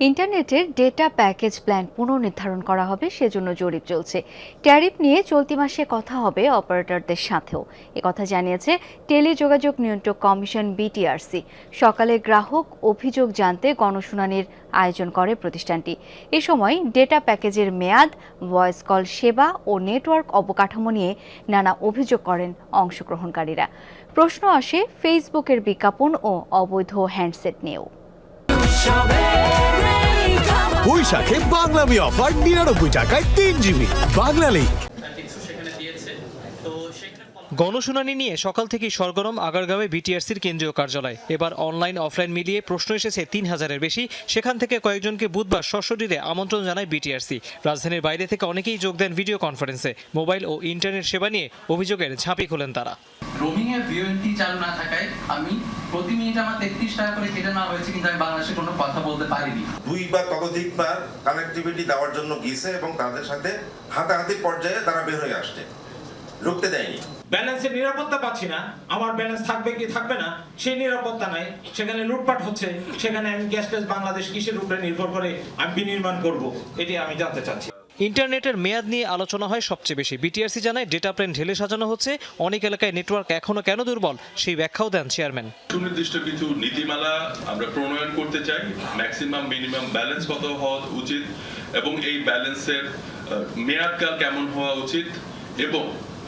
ইন্টারনেটের data package plan পুনর্নির্ধারণ করা হবে, সেজন্য জরিপ চলছে। ট্যারিফ নিয়ে চলতি মাসে কথা হবে অপারেটরদের সাথেও। একথা জানিয়েছে টেলিযোগাযোগ নিয়ন্ত্রক কমিশন বিটিআরসি। সকালে গ্রাহক অভিযোগ জানতে গণশুনানির আয়োজন করে প্রতিষ্ঠানটি। এ সময় ডেটা প্যাকেজের মেয়াদ, ভয়েস কল সেবা ও নেটওয়ার্ক অবকাঠামো নিয়ে নানা অভিযোগ করেন অংশগ্রহণকারীরা। প্রশ্ন আসে ফেসবুকের বিজ্ঞাপন ও অবৈধ হ্যান্ডসেট নিয়েও। বৈশাখে বাংলা মি অফার নিরানব্বই টাকায় তিন জিবি। বাংলা লিঙ্ক গণশুনানি নিয়ে সকাল থেকেই সরগরম আগারগাঁওয়ে বিটিআরসির কেন্দ্রীয় কার্যালয়। এবার অনলাইন অফলাইন মিলিয়ে প্রশ্ন এসেছে তিন হাজারের বেশি। সেখান থেকে কয়েকজনকে বুধবার সশরীরে আমন্ত্রণ জানায় বিটিআরসি। রাজধানীর বাইরে থেকে অনেকেই যোগ দেন ভিডিও কনফারেন্সে। মোবাইল ও ইন্টারনেট সেবা নিয়ে অভিযোগের ঝাঁপি খোলেন তারা। রোমিং এর ভিওএনটি চালু না থাকায় আমি প্রতি মিনিট আমার তেত্রিশ টাকা করে কেটে নেওয়া হয়েছে কিন্তু আমি বাংলাদেশে কোনো কথা বলতে পারিনি। দুই বা ততোধিকবার কানেক্টিভিটি দেওয়ার জন্য গিয়েছে এবং তাদের সাথে হাতাহাতি পর্যায়ে তারা বের হয়ে আসছে। ঢুকতে দেয়নি। ব্যালেন্সের নিরাপত্তা পাচ্ছি না। আমার ব্যালেন্স থাকবে কি থাকবে না সেই নিরাপত্তা নাই। সেখানে লুটপাট হচ্ছে সেখানে আমি গ্যাসলেস বাংলাদেশ কিসের উপরে নির্ভর করে আমি বিনির্মাণ করব এটি আমি জানতে চাচ্ছি। ইন্টারনেটের মেয়াদ নিয়ে আলোচনা হয় সবচেয়ে বেশি। বিটিআরসি জানায় ডেটা প্ল্যান ঢেলে সাজানো হচ্ছে। অনেক এলাকায় নেটওয়ার্ক এখনও কেন দুর্বল সেই ব্যাখ্যাও দেন চেয়ারম্যান সুনির্দিষ্ট কিছু নীতিমালা আমরা প্রণয়ন করতে চাই। ম্যাক্সিমাম মিনিমাম ব্যালেন্স কত হওয়া উচিত এবং এই ব্যালেন্সের মেয়াদকাল কেমন হওয়া উচিত এবং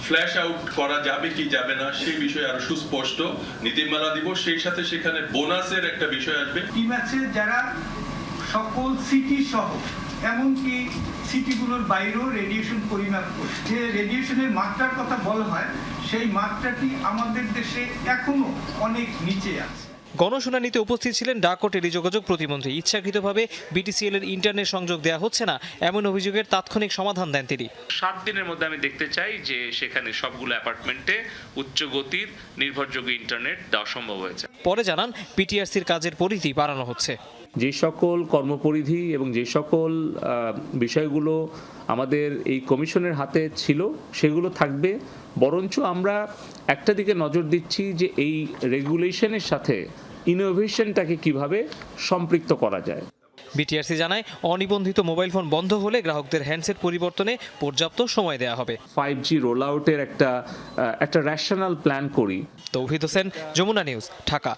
ফ্ল্যাশ আউট করা যাবে কি যাবে না, সেই বিষয়ে আরও সুস্পষ্ট। নীতিমালা দিব, সেই সাথে সেখানে বোনাসের একটা বিষয় আসবে। টিম ম্যাচে যারা সকল সিটি সহ, এমনকি সিটিগুলোর বাইরেও রেডিয়েশন পরিমাপ করছে। যে রেডিয়েশনের মাত্রার কথা বলা হয়, সেই মাত্রাটি আমাদের দেশে এখনও অনেক নিচে আছে। গণশুনানিতে উপস্থিত ছিলেন ডাক ও টেলিযোগাযোগ প্রতিমন্ত্রী। ইচ্ছাকৃতভাবে বিটিসিএল এর ইন্টারনেট সংযোগ দেওয়া হচ্ছে না এমন অভিযোগের তাৎক্ষণিক সমাধান দেন তিনি। সাত দিনের মধ্যে আমি দেখতে চাই যে সেখানে সবগুলো অ্যাপার্টমেন্টে উচ্চ গতির নির্ভরযোগ্য ইন্টারনেট দেওয়া সম্ভব হয়েছে। পরে জানান পিটিআরসির কাজের পরিধি বাড়ানো হচ্ছে। যে সকল কর্মপরিধি এবং যে সকল বিষয়গুলো আমাদের এই কমিশনের হাতে ছিল সেগুলো থাকবে। বরঞ্চ আমরা একটা দিকে নজর দিচ্ছি যে এই রেগুলেশনের সাথে ইনোভেশনটাকে কীভাবে সম্পৃক্ত করা যায়। বিটিআরসি জানায় অনিবন্ধিত মোবাইল ফোন বন্ধ হলে গ্রাহকদের হ্যান্ডসেট পরিবর্তনে পর্যাপ্ত সময় দেওয়া হবে। ফাইভ জি রোল আউটের একটা একটা র্যাশনাল প্ল্যান করি। তৌহিদ হোসেন যমুনা নিউজ ঢাকা।